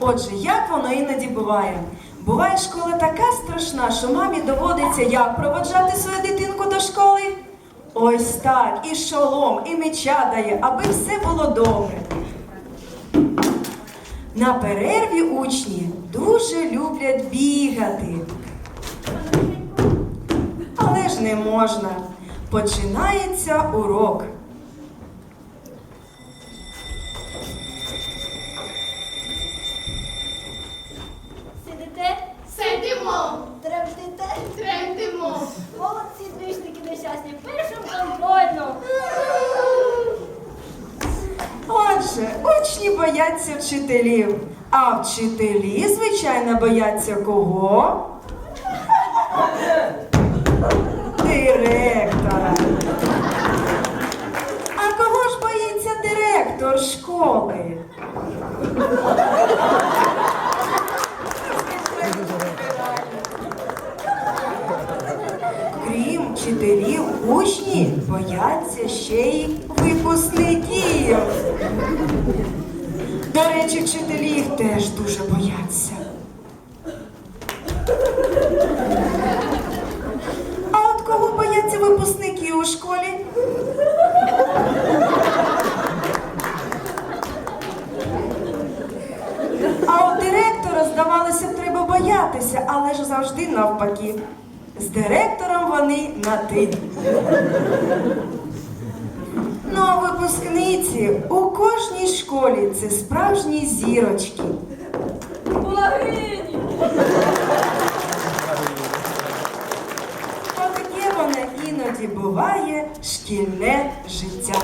Отже, як воно іноді буває? Буває школа така страшна, що мамі доводиться як проводжати свою дитинку до школи? Ось так, і шолом, і меча дає, аби все було добре. На перерві учні дуже люблять бігати. Але ж не можна. Починається урок. Тремтите. тремтимо. Молодці двічники нещасні. Першим контрольно. Отже, учні бояться вчителів, а вчителі, звичайно, бояться кого? Директора. А кого ж боїться директор школи? Крім вчителів, учні бояться ще й випускників. До речі, вчителі їх теж дуже бояться. А от кого бояться випускники у школі? А от директора, здавалося б, треба боятися, але ж завжди навпаки. З директором вони на ти. Ну, а випускниці у кожній школі це справжні зірочки. Благині. Отаке воно іноді буває шкільне життя.